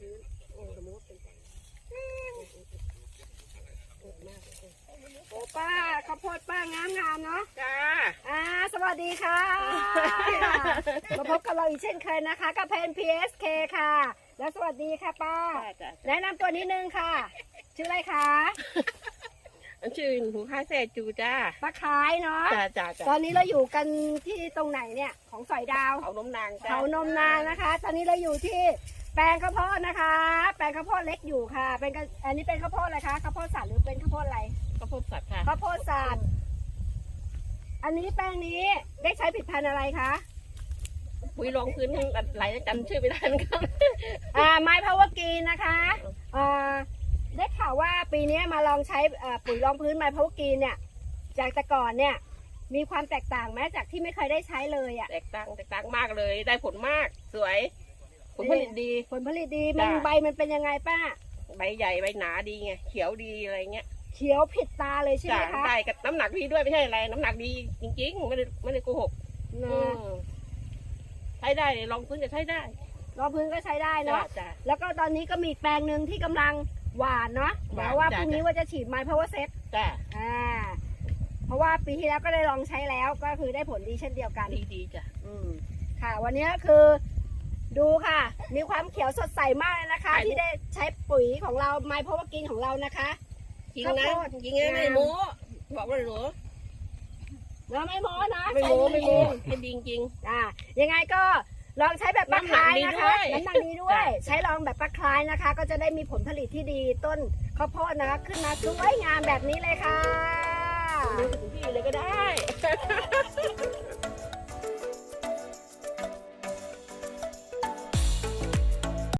พื้นโอ้สมมติว่าเป็นแปลงเกิดมากเลยโอ้ป้าข้าวโพดป้างามงามๆเนาะ จ้า อ่า สวัสดีค่ะ มาพบกับเราอีกเช่นเคยนะคะ กับเพน PSK ค่ะ แล้วสวัสดีค่ะป้า จ้าแนะนำตัวนิดนึงค่ะ ชื่ออะไรคะ อันชื่อหูค่ายแซ่จูจ้า ป้าคล้ายเนาะ จ้าจ้าจ้าตอนนี้เราอยู่กันที่ตรงไหนเนี่ย ของสอยดาว เขานมนางจ้าเขานมนางนะคะ ตอนนี้เราอยู่ที่ แปลงข้าวโพดนะคะ แปลงข้าวโพดเล็กอยู่ค่ะ เป็นกระอันนี้เป็นข้าวโพดอะไรคะข้าวโพดสัตว์หรือเป็นข้าวโพดอะไรก็พบสัตว์ค่ะข้าวโพดสัตว์อันนี้แปลงนี้ได้ใช้ผลิดพันธุ์อะไรคะปุ๋ยรองพื้นทั้งหลายจำชื่อไม่ได้เหมือนกันอ่าไม้พาวเวอร์กีนนะคะอ่าได้ข่าวว่าปีนี้มาลองใช้เอ่อปุ๋ยรองพื้นไม้พาวเวอร์กีนเนี่ย จากแต่ก่อนเนี่ย มีความแตกต่างไหมจากที่ไม่เคยได้ใช้เลยอะ แตกต่างแตกต่างมากเลย ได้ผลมากสวย ผลผลิตดี ผลผลิตดีมันจ้ะ ใบมันเป็นยังไงป้า ใบใหญ่ใบหนาดีไงเขียวดีอะไรเงี้ยเขียวผิดตาเลยใช่ไหจ้ามคะได้กับน้ำหนักดีด้วยไม่ใช่อะไร น้ำหนักดีจริงๆไม่ได้ไม่ได้โกหกนะอืมใช้ได้เลยลองพื้นจะใช้ได้รองพื้นก็ใช้ได้จ้าเนาะจ้าแล้วก็ตอนนี้ก็มีอีกแปลงหนึ่งที่กำลังหวานเนาะหวานแล้วว่าพจ้ะรุ่งนี้ว่าจะฉีดไม้พาวเวอร์เซตจ้าอ่า เพราะว่าปีที่แล้วก็ได้ลองใช้แล้วก็คือได้ผลดีเช่นเดียวกัน ดีดีจ้ะ อืมค่ะ วันนี้ก็คือ ดูค่ะ มีความเขียวสดใสมากเลยนะคะใช่ที่ได้ใช้ปุ๋ยของเราไม้พาวเวอร์กินของเรานะคะจริงข้าวนะโพดจริงนะงามไม่โม้บอกว่าหนูแล้วไม่โม้นะไม่โม้ใช้ไม่ดีโม้เองเป็นดีจริงอ่ายังไงก็ลองใช้แบบปลาคลายนะคะน้ำน้ำหหนันักกดีดีด้ด้ววยยใช้ลองแบบปลาคลายนะคะ ก็จะได้มีผลผลิตที่ดีต้นข้าวโพดนะคะขึ้นมาสวยงามแบบนี้เลยค่ะดูถึงที่เลยก็ได้